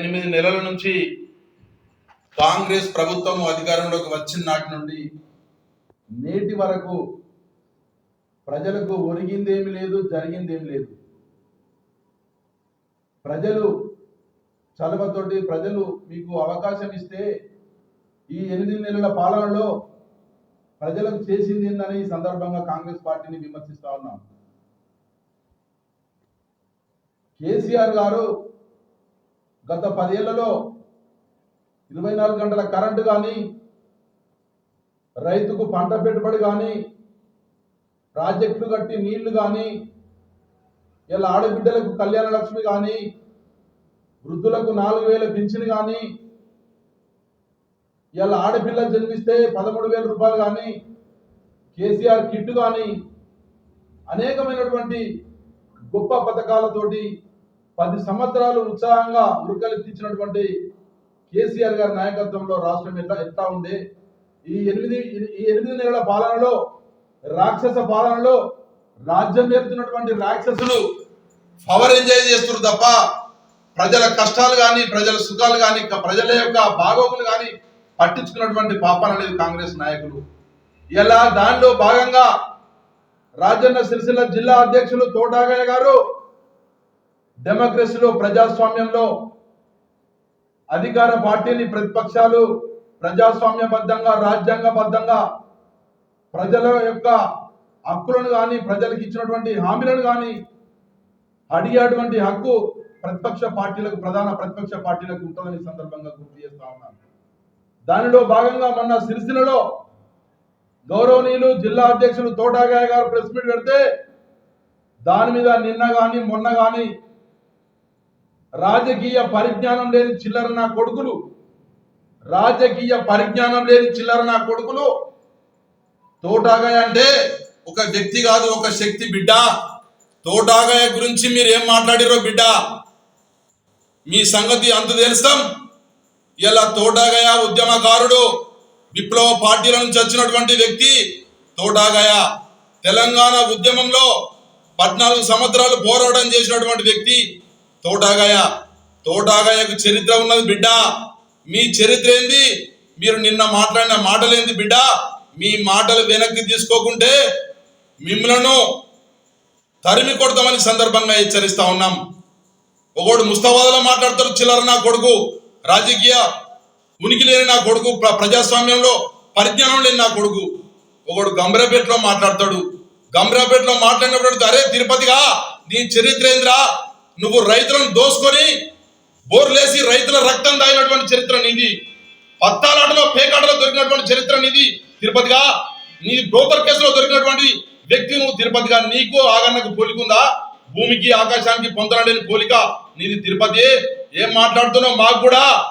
ఎనిమిది నెలల నుంచి కాంగ్రెస్ ప్రభుత్వం అధికారంలోకి వచ్చిన నాటి నుండి నేటి వరకు ప్రజలకు ఒరిగిందేమి లేదు జరిగిందేమి లేదు. ప్రజలు చలవతోటి ప్రజలు మీకు అవకాశం ఇస్తే ఈ ఎనిమిది నెలల పాలనలో ప్రజలకు చేసింది ఏందని ఈ సందర్భంగా కాంగ్రెస్ పార్టీని విమర్శిస్తా ఉన్నాం. కేసీఆర్ గారు గత పదేళ్ళలో ఇరవై నాలుగు గంటల కరెంటు కానీ రైతుకు పంట పెట్టుబడి కానీ ప్రాజెక్టులు కట్టి నీళ్ళు కానీ ఇలా ఆడబిడ్డలకు కళ్యాణ లక్ష్మి కానీ వృద్ధులకు నాలుగు వేల పింఛన్ కానీ ఇలా ఆడపిల్ల జన్మిస్తే పదమూడు వేల రూపాయలు కానీ కేసీఆర్ కిట్ కానీ అనేకమైనటువంటి గొప్ప పథకాలతోటి పది సంవత్సరాలు ఉత్సాహంగా ఉరకలెత్తించినటువంటి కేసీఆర్ గారి నాయకత్వంలో రాష్ట్రం ఎట్లా ఎట్లా ఉంది ఈ ఎనిమిది ఈ ఎనిమిది నెలల పాలనలో రాక్షస పాలనలో రాజ్యం నేర్పుతున్నటువంటి రాక్షసులు పవర్ ఎంజాయ్ చేస్తున్నారు తప్ప ప్రజల కష్టాలు కానీ ప్రజల సుఖాలు కానీ ప్రజల యొక్క భాగోగులు కానీ పట్టించుకున్నటువంటి పాపన అనేది కాంగ్రెస్ నాయకులు. ఇలా దానిలో భాగంగా రాజన్న సిరిసిల్ల జిల్లా అధ్యక్షులు తోటాగయ్య గారు డెమోక్రసీలో ప్రజాస్వామ్యంలో అధికార పార్టీని ప్రతిపక్షాలు ప్రజాస్వామ్యబద్ధంగా రాజ్యాంగబద్ధంగా ప్రజల యొక్క హక్కులను కానీ ప్రజలకు ఇచ్చినటువంటి హామీలను కానీ అడిగేటువంటి హక్కు ప్రతిపక్ష పార్టీలకు ప్రధాన ప్రతిపక్ష పార్టీలకు ఉంటుందని సందర్భంగా గుర్తు చేస్తా ఉన్నాను. దానిలో భాగంగా మొన్న సిరిసిలలో గౌరవనీయులు జిల్లా అధ్యక్షులు తోటాగాయ గారు ప్రెస్ మీట్ పెడితే దాని మీద నిన్న కానీ మొన్న కానీ రాజకీయ పరిజ్ఞానం లేని చిల్లర నా కొడుకులు. రాజకీయ పరిజ్ఞానం లేని చిల్లర నా కొడుకులు. తోటాగాయ అంటే ఒక వ్యక్తి కాదు ఒక శక్తి బిడ్డ. తోటాగాయ గురించి మీరు ఏం మాట్లాడిరో బిడ్డ? మీ సంగతి అంత తెలుస్తాం. ఇలా తోటాగాయ ఉద్యమకారుడు విప్లవ పార్టీల నుంచి వచ్చినటువంటి వ్యక్తి తోటాగయ. తెలంగాణ ఉద్యమంలో పద్నాలుగు సంవత్సరాలు పోరాటం చేసినటువంటి వ్యక్తి తోటాగాయ తోటాగాయకు చరిత్ర ఉన్నది బిడ్డ. మీ చరిత్ర ఏంది? మీరు నిన్న మాట్లాడిన మాటలేంది బిడ్డ? మీ మాటలు వెనక్కి తీసుకోకుంటే మిమ్మలను తరిమి కొడతామని సందర్భంగా హెచ్చరిస్తా ఉన్నాం. ఒకడు ముస్తాబాద్లో మాట్లాడతారు చిల్లర నా కొడుకు రాజకీయ ఉనికి లేని నా కొడుకు ప్ర- ప్రజాస్వామ్యంలో పరిజ్ఞానం లేని నా కొడుకు. ఒకడు గంభీరపేటలో మాట్లాడతాడు. గంభీరపేటలో మాట్లాడినప్పుడు అరే తిరుపతిగా నీ చరిత్ర ఏంద్రా? నువ్వు రైతులను దోసుకొని బోర్లేసి రైతుల రక్తం తాగినటువంటి చరిత్ర నీది. పత్తాలాటలో పేకాటలో దొరికినటువంటి చరిత్ర నీది. తిరుపతిగా నీ బ్రోకర్ కేసులో దొరికినటువంటి వ్యక్తి నువ్వు తిరుపతిగా నీకు ఆగన్నకు పోలికుందా? భూమికి ఆకాశానికి పొందలేని పోలిక నీది తిరుపతి. ఏం మాట్లాడుతున్నావు? మాకు కూడా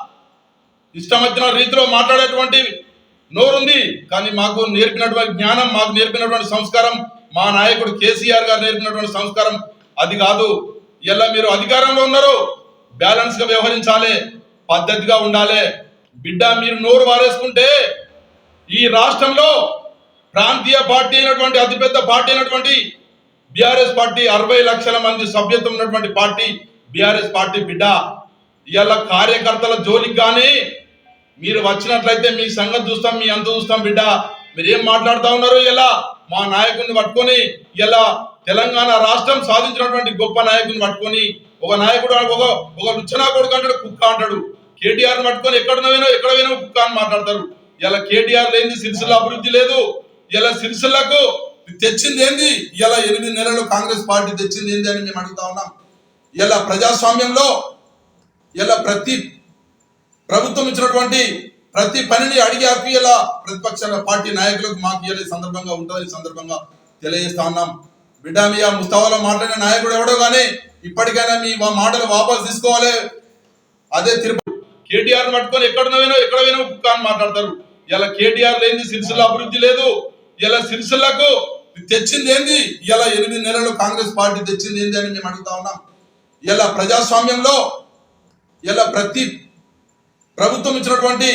ఇష్టం వచ్చిన రీతిలో మాట్లాడేటువంటి నోరుంది. కానీ మాకు నేర్పినటువంటి జ్ఞానం మాకు నేర్పినటువంటి సంస్కారం మా నాయకుడు కేసీఆర్ గారు నేర్పినటువంటి సంస్కారం అది కాదు. ఇలా మీరు అధికారంలో ఉన్నారు. బ్యాలెన్స్గా వ్యవహరించాలి. పద్ధతిగా ఉండాలి. బిడ్డ మీరు నోరు వారేసుకుంటే ఈ రాష్ట్రంలో ప్రాంతీయ పార్టీ అయినటువంటి అతిపెద్ద పార్టీ అయినటువంటి బీఆర్ఎస్ పార్టీ అరవై లక్షల మంది సభ్యత్వం ఉన్నటువంటి పార్టీ బీఆర్ఎస్ పార్టీ బిడ్డ. ఇవాళ కార్యకర్తల జోలికి కానీ మీరు వచ్చినట్లయితే మీ సంగతి చూస్తాం మీ అంత చూస్తాం బిడ్డ. మీరేం మాట్లాడుతూ ఉన్నారు ఇలా మా నాయకుడిని పట్టుకొని ఇలా తెలంగాణ రాష్ట్రం సాధించినటువంటి గొప్ప నాయకుడిని పట్టుకొని ఒక నాయకుడు ఒక ఒక లుచ్చనా కొడుకు అంటాడు కుక్క అంటాడు. కేటీఆర్ పట్టుకొని ఎక్కడ పోయినా ఎక్కడ పోయినో కుక్క అని మాట్లాడతారు. ఇలా కేటీఆర్ లేని సిరిసిల్ల అభివృద్ధి లేదు. ఇలా సిరిసిల్లకు తెచ్చింది ఏంది? ఇలా ఎనిమిది నెలలు కాంగ్రెస్ పార్టీ తెచ్చింది ఏంది అని మేము అడుగుతా ఉన్నాం. ఇలా ప్రజాస్వామ్యంలో ఇలా ప్రతి ప్రభుత్వం ఇచ్చినటువంటి ప్రతి పనిని అడిగి హక్కు ఇలా ప్రతిపక్ష పార్టీ నాయకులకు మాకు ఇలా సందర్భంగా ఉంటుందని సందర్భంగా తెలియజేస్తా ఉన్నాం. బిడ్డ మీ ఆ ముస్తావాలో మాట్లాడిన నాయకుడు ఎవడో కానీ ఇప్పటికైనా మీ మా మాటలు వాపసు తీసుకోవాలి. అదే తిరుపతి కేటీఆర్ పట్టుకొని ఎక్కడ పోయినా ఎక్కడ వినో కుక్క అని మాట్లాడతారు. ఇలా కేటీఆర్ లేని సిరిసిల్ల అభివృద్ధి లేదు. ఇలా సిరిసిల్లకు తెచ్చింది ఏంది? ఇలా ఎనిమిది నెలలు కాంగ్రెస్ పార్టీ తెచ్చింది ఏంది అని మేము అడుగుతా ఉన్నాం. ఇలా ప్రజాస్వామ్యంలో ఇలా ప్రతి ప్రభుత్వం ఇచ్చినటువంటి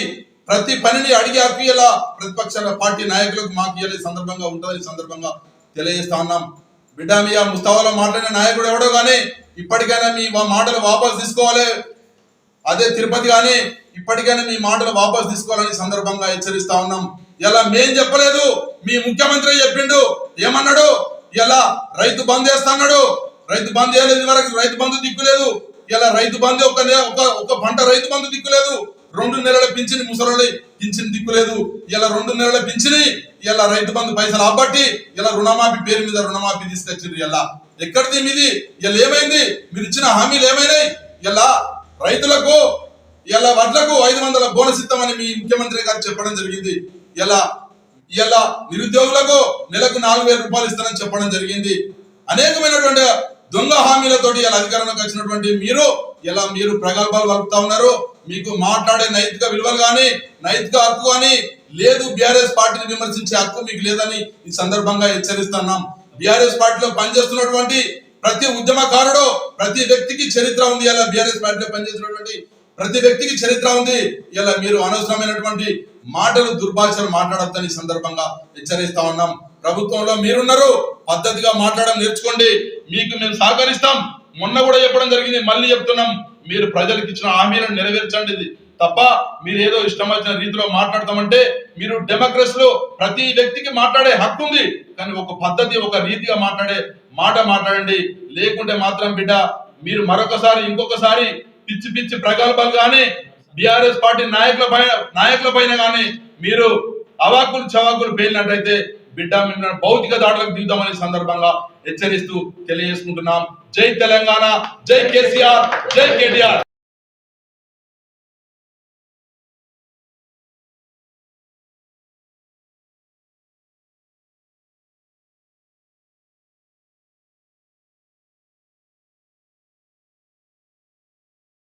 ప్రతి పనిని అడిగే హక్కు ఇలా ప్రతిపక్ష పార్టీ నాయకులకు మాకు ఇలా సందర్భంగా ఉంటుందని సందర్భంగా తెలియజేస్తా ఉన్నాం. బిడ్డ మీ ఆ ముస్తావాలో మాట్లాడిన నాయకుడు ఎవడో కానీ ఇప్పటికైనా మీ మాటలు వాపసు తీసుకోవాలి. అదే తిరుపతి కానీ ఇప్పటికైనా మీ మాటలు వాపస్ తీసుకోవాలని సందర్భంగా హెచ్చరిస్తా ఉన్నాం. ఇలా మేం చెప్పలేదు మీ ముఖ్యమంత్రి చెప్పిండు ఏమన్నాడు? ఇలా రైతు బంద్ చేస్తాడు రైతు బంద్ చేయలేదు వరకు రైతు బంధు దిక్కులేదు. ఇలా రైతు బంధు ఒక ఒక పంట రైతు బంధు దిక్కులేదు. రెండు నెలల పింఛని ముసలి దిక్కు దిక్కులేదు ఇలా రెండు నెలల పింఛని ఇలా రైతు బంధు పైసలు అబ్బట్టి ఇలా రుణమాఫీ పేరు మీద రుణమాఫీ తీసుకొచ్చిండ్రు ఇలా. ఎక్కడిది మీది? ఇలా ఏమైంది? మీరు ఇచ్చిన హామీలు ఏమైనాయి? ఇలా రైతులకు ఇలా వడ్లకు ఐదు వందల బోనస్ ఇస్తామని మీ ముఖ్యమంత్రి గారు చెప్పడం జరిగింది. ఇలా ఇలా నిరుద్యోగులకు నెలకు నాలుగు వేల రూపాయలు ఇస్తానని చెప్పడం జరిగింది. అనేకమైనటువంటి దొంగ హామీలతోటి ఇలా అధికారంలోకి వచ్చినటువంటి మీరు ఇలా మీరు ప్రగల్భాలు వలుపుతా ఉన్నారు. మీకు మాట్లాడే నైతిక విలువలు కానీ నైతిక హక్కు కానీ లేదు. బీఆర్ఎస్ పార్టీని విమర్శించే హక్కు మీకు లేదని ఈ సందర్భంగా హెచ్చరిస్తున్నాం. బీఆర్ఎస్ పార్టీలో పనిచేస్తున్నటువంటి ప్రతి ఉద్యమకారుడు ప్రతి వ్యక్తికి చరిత్ర ఉంది. ఇలా బీఆర్ఎస్ పార్టీలో పనిచేస్తున్నటువంటి ప్రతి వ్యక్తికి చరిత్ర ఉంది. ఇలా మీరు అనవసరమైనటువంటి మాటలు దుర్భాషలు మాట్లాడద్దని ఈ సందర్భంగా హెచ్చరిస్తా ఉన్నాం. ప్రభుత్వంలో మీరున్నారు. పద్ధతిగా మాట్లాడడం నేర్చుకోండి. మీకు మేము సహకరిస్తాం. మొన్న కూడా చెప్పడం జరిగింది. మళ్ళీ చెప్తున్నాం. మీరు ప్రజలకు ఇచ్చిన హామీలను నెరవేర్చండి. ఇది తప్ప మీరు ఏదో ఇష్టం వచ్చిన రీతిలో మాట్లాడతామంటే మీరు డెమోక్రసీలో ప్రతి వ్యక్తికి మాట్లాడే హక్కు ఉంది. కానీ ఒక పద్ధతి ఒక రీతిగా మాట్లాడే మాట మాట్లాడండి. లేకుంటే మాత్రం బిడ్డ మీరు మరొకసారి ఇంకొకసారి పిచ్చి పిచ్చి ప్రగల్భాలు కానీ బిఆర్ఎస్ పార్టీ నాయకుల పైన నాయకుల పైన కానీ మీరు అవాకులు చవాకులు పేలినట్టయితే బిడ్డ మిమ్మల్ని భౌతిక దాడులకు దిగుదామని సందర్భంగా హెచ్చరిస్తూ తెలియజేసుకుంటున్నాం. జై తెలంగాణ జై కేసీఆర్ జై కేటీఆర్